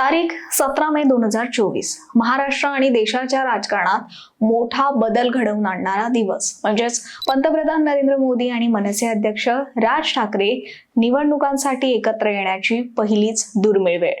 तारीख सतरा मे दोन हजार चोवीस. महाराष्ट्र आणि देशाच्या राजकारणात मोठा बदल घडवून आणणारा दिवस. म्हणजेच पंतप्रधान नरेंद्र मोदी आणि मनसे अध्यक्ष राज ठाकरे निवडणुकांसाठी एकत्र येण्याची पहिलीच दुर्मिळ वेळ.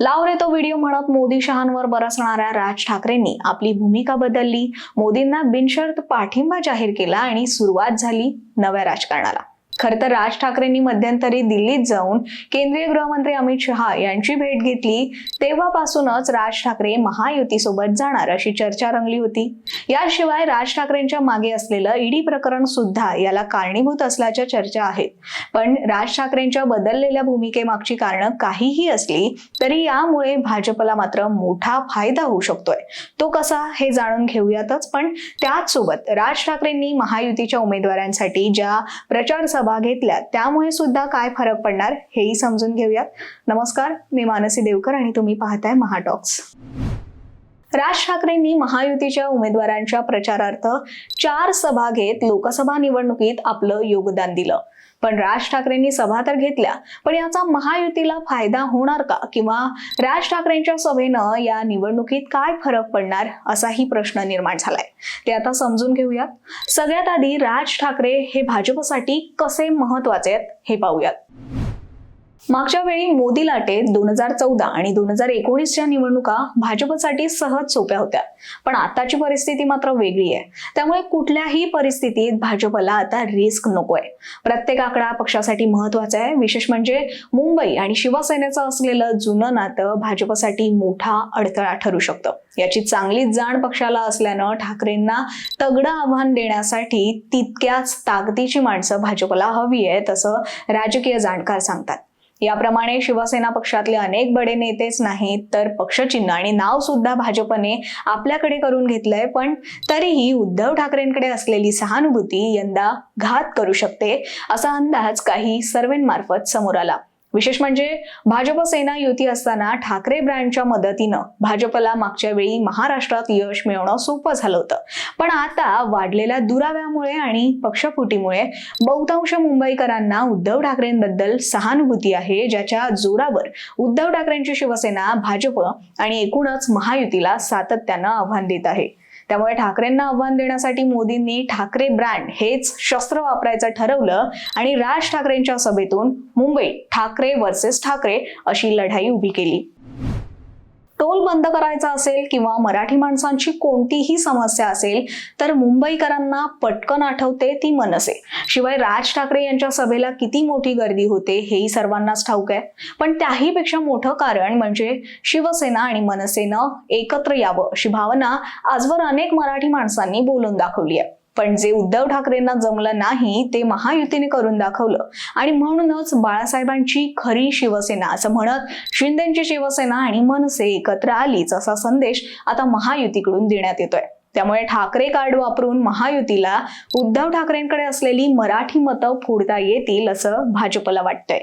लाव रे तो व्हिडिओ म्हणत मोदी शहांवर बरसणाऱ्या राज ठाकरेंनी आपली भूमिका बदलली. मोदींना बिनशर्त पाठिंबा जाहीर केला आणि सुरुवात झाली नव्या राजकारणाला. खरं तर राज ठाकरेंनी मध्यंतरी दिल्लीत जाऊन केंद्रीय गृहमंत्री अमित शहा यांची भेट घेतली. तेव्हापासूनच राज ठाकरे महायुतीसोबत जाणार अशी चर्चा रंगली होती. याशिवाय राज ठाकरेंच्या मागे असलेलं ईडी प्रकरण सुद्धा याला कारणीभूत असल्याच्या चर्चा आहेत. पण राज ठाकरेंच्या बदललेल्या भूमिकेमागची कारणं काहीही असली तरी यामुळे भाजपला मात्र मोठा फायदा होऊ शकतोय. तो कसा हे जाणून घेऊयातच. पण त्याच सोबत राज ठाकरेंनी महायुतीच्या उमेदवारांसाठी ज्या प्रचार सभा घेतल्या त्यामुळे सुद्धा काय फरक पडणार हेही समजून घेऊयात. नमस्कार मी मानसी देवकर आणि तुम्ही पाहताय महाटॉक्स राज ठाकरेंनी महायुतीच्या उमेदवारांच्या प्रचारार्थ चार सभा घेत लोकसभा निवडणुकीत आपलं योगदान दिलं. पण राज ठाकरेंनी सभा तर घेतल्या पण याचा महायुतीला फायदा होणार का? किंवा राज ठाकरेंच्या सभेनं या निवडणुकीत काय फरक पडणार? असाही प्रश्न निर्माण झालाय. ते आता समजून घेऊयात. सगळ्यात आधी राज ठाकरे हे भाजपसाठी कसे महत्त्वाचे आहेत हे पाहूयात. मागच्या वेळी मोदी लाटे दोन हजार चौदा आणि दोन हजार एकोणीसच्या निवडणुका भाजपसाठी सहज सोप्या होत्या. पण आताची परिस्थिती मात्र वेगळी आहे. त्यामुळे कुठल्याही परिस्थितीत भाजपला आता रिस्क नकोय. प्रत्येक आकडा पक्षासाठी महत्त्वाचा आहे. विशेष म्हणजे मुंबई आणि शिवसेनेचं असलेलं जुनं नातं भाजपसाठी मोठा अडथळा ठरू शकतं. याची चांगलीच जाण पक्षाला असल्यानं ठाकरेंना तगडं आव्हान देण्यासाठी तितक्याच ताकदीची माणसं भाजपला हवी आहेत असं राजकीय जाणकार सांगतात. याप्रमाणे शिवसेना पक्षातले अनेक बडे नेतेच नाहीत तर पक्षचिन्ह आणि नाव सुद्धा भाजपने आपल्याकडे करून घेतलंय. पण तरीही उद्धव ठाकरेंकडे असलेली सहानुभूती यंदा घात करू शकते असा अंदाज काही सर्वेंमार्फत समोर आला. विशेष म्हणजे भाजप सेना युती असताना ठाकरे ब्रँडच्या मदतीनं भाजपला मागच्या वेळी महाराष्ट्रात यश मिळवणं सोपं झालं होतं. पण आता वाढलेल्या दुराव्यामुळे आणि पक्षफुटीमुळे बहुतांश मुंबईकरांना उद्धव ठाकरेंबद्दल सहानुभूती आहे ज्याच्या जोरावर उद्धव ठाकरेंची शिवसेना भाजप आणि एकूणच महायुतीला सातत्यानं आव्हान देत आहे. त्यामुळे ठाकरेंना आव्हान देण्यासाठी मोदींनी ठाकरे ब्रँड हेच शस्त्र वापरायचं ठरवलं आणि राज ठाकरेंच्या सभेतून मुंबई ठाकरे वर्सेस ठाकरे अशी लढाई उभी केली. टोल बंद करायचा असेल किंवा मराठी माणसांची कोणतीही समस्या असेल तर मुंबईकरांना पटकन आठवते ती मनसे. शिवाय राज ठाकरे यांच्या सभेला किती मोठी गर्दी होते हेही सर्वांनाच ठाऊक आहे. पण त्याही पेक्षा मोठं कारण म्हणजे शिवसेना आणि मनसेनं एकत्र यावं अशी भावना आजवर अनेक मराठी माणसांनी बोलून दाखवली आहे. पण जे उद्धव ठाकरेंना जमलं नाही ते महायुतीने करून दाखवलं. आणि म्हणूनच बाळासाहेबांची खरी शिवसेना असं म्हणत शिंदेची शिवसेना आणि मनसे एकत्र आलीच असा संदेश आता महायुतीकडून देण्यात येतोय. त्यामुळे ठाकरे कार्ड वापरून महायुतीला उद्धव ठाकरेंकडे असलेली मराठी मतं फोडता येतील असं भाजपला वाटतंय.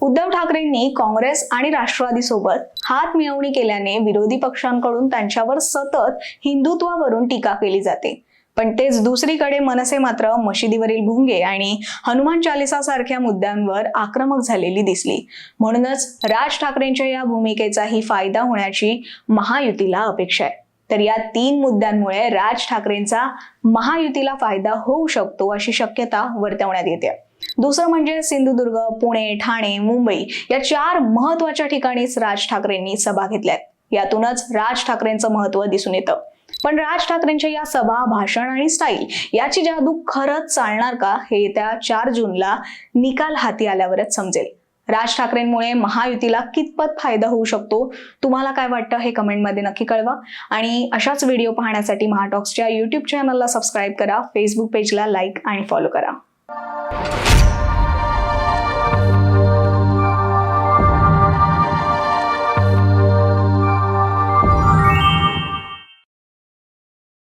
उद्धव ठाकरेंनी काँग्रेस आणि राष्ट्रवादी सोबत हात मिळवणी केल्याने विरोधी पक्षांकडून त्यांच्यावर सतत हिंदुत्वावरून टीका केली जाते. पण तेच दुसरीकडे मनसे मात्र मशिदीवरील भुंगे आणि हनुमान चालिसा सारख्या मुद्द्यांवर आक्रमक झालेली दिसली. म्हणूनच राज ठाकरेंच्या या भूमिकेचाही फायदा होण्याची महायुतीला अपेक्षा आहे. तर या तीन मुद्द्यांमुळे राज ठाकरेंचा महायुतीला फायदा होऊ शकतो अशी शक्यता वर्तवण्यात येते. दुसरं म्हणजे सिंधुदुर्ग पुणे ठाणे मुंबई या चार महत्त्वाच्या ठिकाणीच राज ठाकरेंनी सभा घेतल्यात. यातूनच राज ठाकरेंचं महत्त्व दिसून येतं. पण राज ठाकरेंच्या या सभा भाषण आणि स्टाईल याची जादू खरंच चालणार का हे येत्या चार जूनला निकाल हाती आल्यावरच समजेल. राज ठाकरेंमुळे महायुतीला कितपत फायदा होऊ शकतो तुम्हाला काय वाटतं हे कमेंटमध्ये नक्की कळवा. आणि अशाच व्हिडिओ पाहण्यासाठी महाटॉक्सच्या युट्यूब चॅनलला सबस्क्राईब करा फेसबुक पेजला लाईक आणि फॉलो करा.